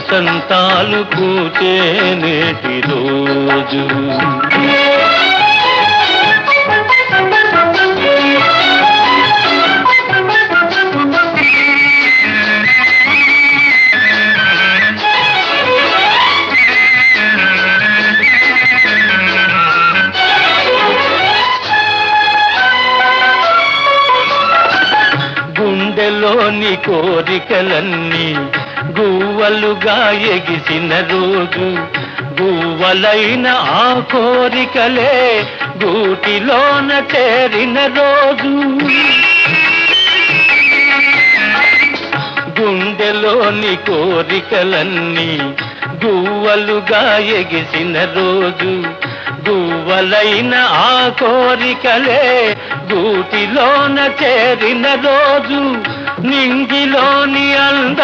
వసంతాలు పూచే నేటి రోజు. గుండెలోని కోరికలన్నీ గువ్వలుగా ఎగిసిన రోజు గువ్వలైన ఆ కోరికలే గూటిలోన చేరిన రోజు. గుండెలోని కోరికలన్నీ గువ్వలుగా ఎగిసిన రోజు గువ్వలైన ఆ కోరికలే గూటిలోన చేరిన రోజు. నింగిలోని అంద